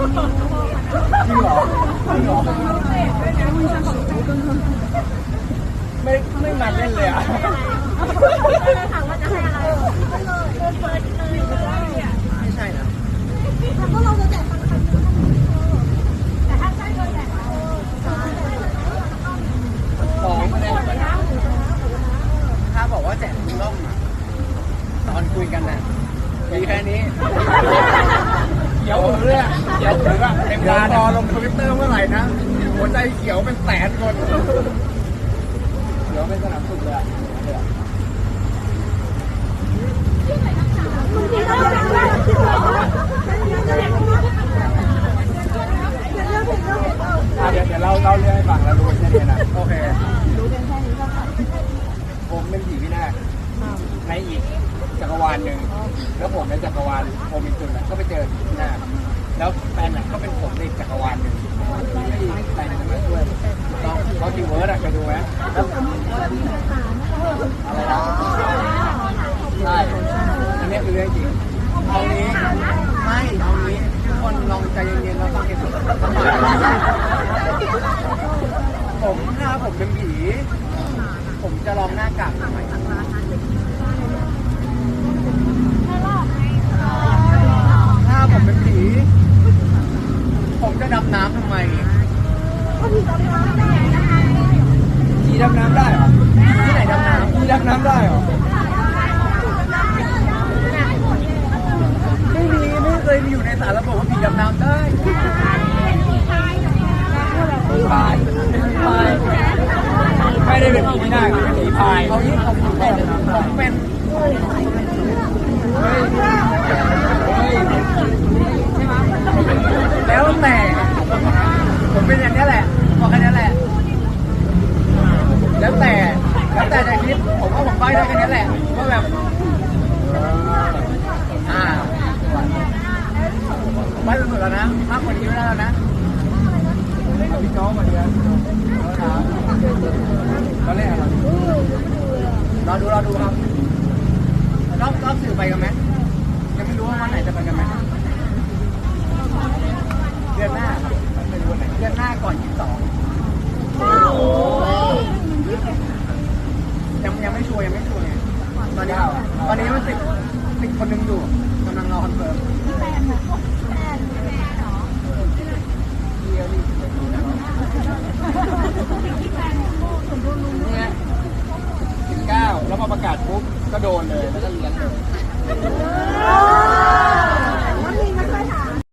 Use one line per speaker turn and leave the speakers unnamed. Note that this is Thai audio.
จริงเหรอจริ
งเหรอไม่ไม่มาเล่นเลยอะถามว่าจะให้อะไรเปิดเลยก็ได้อะไม่ใช่นะถ้าเราจะแจกคนคนแต่ถ้าใช่ก็แจกเราสองคะแนน
ถ้าบอกว่าแจกคุณต้องตอนคุยกันน่ะ
มีแค่
นี้
ขียวเลืองเขียวถือว่าเต็มร้านอ
ลงทวิตเตอร์เมื่อไหร่นะหัวใจเขียวเป็นแสนคน
เขียวเป็นสนามสุดเลยอะ บางทีเราแจกได้คิดว่าจะแจกได้ อะเดี๋ยวเดี๋ยวเราเล่าเรื่องให้ฟังแล้วรู้แค่นี้นะ
โอเค รู้กันแค่นี้ก็ค่ะ
ผมเป็นผีพี่นาคในอีก จักรวาลหนึ่งแล้วผมในจักรวาลโอมินตุนก็ไปเจอผีพี่นาแล้วแฟนก็เป็นผมในจักรวาลหนึ่งที่แฟนจะมาช่วย
ต้อง
เขาทีเวิร์ดอะเคยดูไหมอะไรนะใช่อันนี้คือเรื่องจริง
เอานี้ไม่เอานี้ทุกคนลองใจเย็นๆแล้วฟังเหตุผลสักหน่อยผมถ้าผมเป็นผี ผมจะลองหน้ากากทำไมถ้าผมเป็นผี ผมจะดำน้ำทำไม
ผีดำน้ำได้เหรอ
ที่ไหนดำน้ำม
ีดำน้ำได้เหรอ
ไม่มีไม่เคยมีอยู่ในสารระบบว่ามีดำน้ำได้ผีพายผ
ีพายไม่ได้เป็นผีที่น่าเป็นผีพายเขาที่
เขาเป็นี้ผมก็ผมไปได้แค่นี้แหละเพราแบบอ่าใบ้ไปหมดแล้วนะมากกว่านี้ไม่ได้แล้วนะ
พี่น้องมาดีนะก็เล่นอะไร
อดูรอดูครับรอบรอบสื่อไปกันไหมยังไม่รู้ว่าวันไหนจะไปกันไหมเดือนหน้า
ไม่รู้วันไหนเดื
อนหน้าก่อนยี่สิบสอง ไม่ชัวร์ยังไม่ชัวร์งตอนนี้
ตอนนี้
มันติดติดคนหนึงอยู่กำลังรอคอนเฟิร์มพี่แฟนเหที่แฟนพี่แฟนเหรอ
เดียวนี่พี่แฟนโม่ส่วนรวมรู้เนี่ยสิบเก้าแล้วพอประกาศปุ๊บก็โดนเลยแล้วก็เลี้ยงเลย